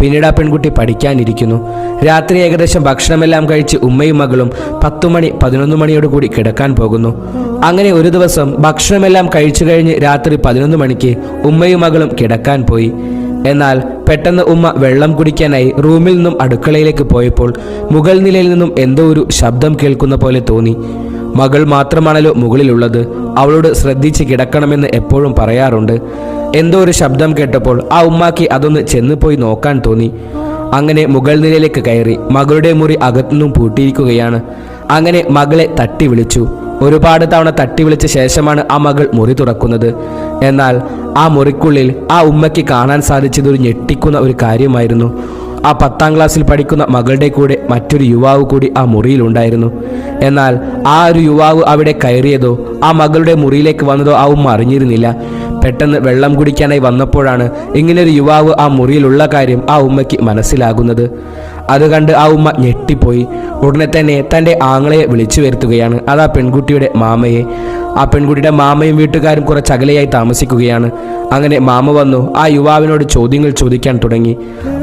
പിന്നീട് ആ പെൺകുട്ടി പഠിക്കാനിരിക്കുന്നു. രാത്രി ഏകദേശം ഭക്ഷണമെല്ലാം കഴിച്ച് ഉമ്മയും മകളും പത്തു മണി പതിനൊന്ന് മണിയോടുകൂടി കിടക്കാൻ പോകുന്നു. അങ്ങനെ ഒരു ദിവസം ഭക്ഷണമെല്ലാം കഴിച്ചു കഴിഞ്ഞ് രാത്രി പതിനൊന്ന് മണിക്ക് ഉമ്മയും മകളും കിടക്കാൻ പോയി. എന്നാൽ പെട്ടെന്ന് ഉമ്മ വെള്ളം കുടിക്കാനായി റൂമിൽ നിന്നും അടുക്കളയിലേക്ക് പോയപ്പോൾ മുകൾ നിലയിൽ നിന്നും എന്തോ ഒരു ശബ്ദം കേൾക്കുന്ന പോലെ തോന്നി. മകൾ മാത്രമാണല്ലോ മുകളിലുള്ളത്. അവളോട് ശ്രദ്ധിച്ച് കിടക്കണമെന്ന് എപ്പോഴും പറയാറുണ്ട്. എന്തോ ഒരു ശബ്ദം കേട്ടപ്പോൾ ആ ഉമ്മാക്ക് അതൊന്ന് ചെന്ന് പോയി നോക്കാൻ തോന്നി. അങ്ങനെ മുകൾ നിലയിലേക്ക് കയറി മകളുടെ മുറി അകത്തുനിന്നും പൂട്ടിയിരിക്കുകയാണ്. അങ്ങനെ മകളെ തട്ടി വിളിച്ചു. ഒരുപാട് തവണ തട്ടി വിളിച്ച ശേഷമാണ് ആ മകൾ മുറി തുറക്കുന്നത്. എന്നാൽ ആ മുറിക്കുള്ളിൽ ആ ഉമ്മയ്ക്ക് കാണാൻ സാധിച്ചത് ഒരു ഞെട്ടിക്കുന്ന ഒരു കാര്യമായിരുന്നു. ആ പത്താം ക്ലാസ്സിൽ പഠിക്കുന്ന മകളുടെ കൂടെ മറ്റൊരു യുവാവ് കൂടി ആ മുറിയിലുണ്ടായിരുന്നു എന്നാൽ ആ ഒരു യുവാവ് അവിടെ കയറിയതോ ആ മകളുടെ മുറിയിലേക്ക് വന്നതോ ആ ഉമ്മ അറിഞ്ഞിരുന്നില്ല. പെട്ടെന്ന് വെള്ളം കുടിക്കാനായി വന്നപ്പോഴാണ് ഇങ്ങനൊരു യുവാവ് ആ മുറിയിലുള്ള കാര്യം ആ ഉമ്മയ്ക്ക് മനസ്സിലാകുന്നത്. അത് കണ്ട് ആ ഉമ്മ ഞെട്ടിപ്പോയി. ഉടനെ തന്നെ തന്റെ ആങ്ങളയെ വിളിച്ചു വരുത്തുകയാണ്. അത് ആ പെൺകുട്ടിയുടെ മാമയെ. ആ പെൺകുട്ടിയുടെ മാമയും വീട്ടുകാരും കുറച്ച് അകലെയായി താമസിക്കുകയാണ്. അങ്ങനെ മാമ വന്നു. ആ യുവാവിനോട് ചോദ്യങ്ങൾ ചോദിക്കാൻ തുടങ്ങി.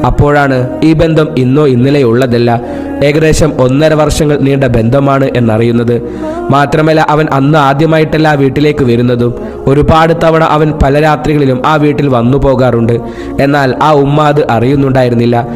അപ്പോഴാണ് ഈ ബന്ധം ഇന്നോ ഇന്നലെയോ ഉള്ളതല്ല. ഏകദേശം ഒന്നര വർഷങ്ങൾ നീണ്ട ബന്ധമാണ് എന്നറിയുന്നത്. മാത്രമല്ല അവൻ അന്ന് ആദ്യമായിട്ടല്ല വീട്ടിലേക്ക് വരുന്നതും ഒരുപാട് തവണ അവൻ പല രാത്രികളിലും ആ വീട്ടിൽ വന്നു പോകാറുണ്ട് എന്നാൽ ആ ഉമ്മ അത് അറിയുന്നുണ്ടായിരുന്നില്ല.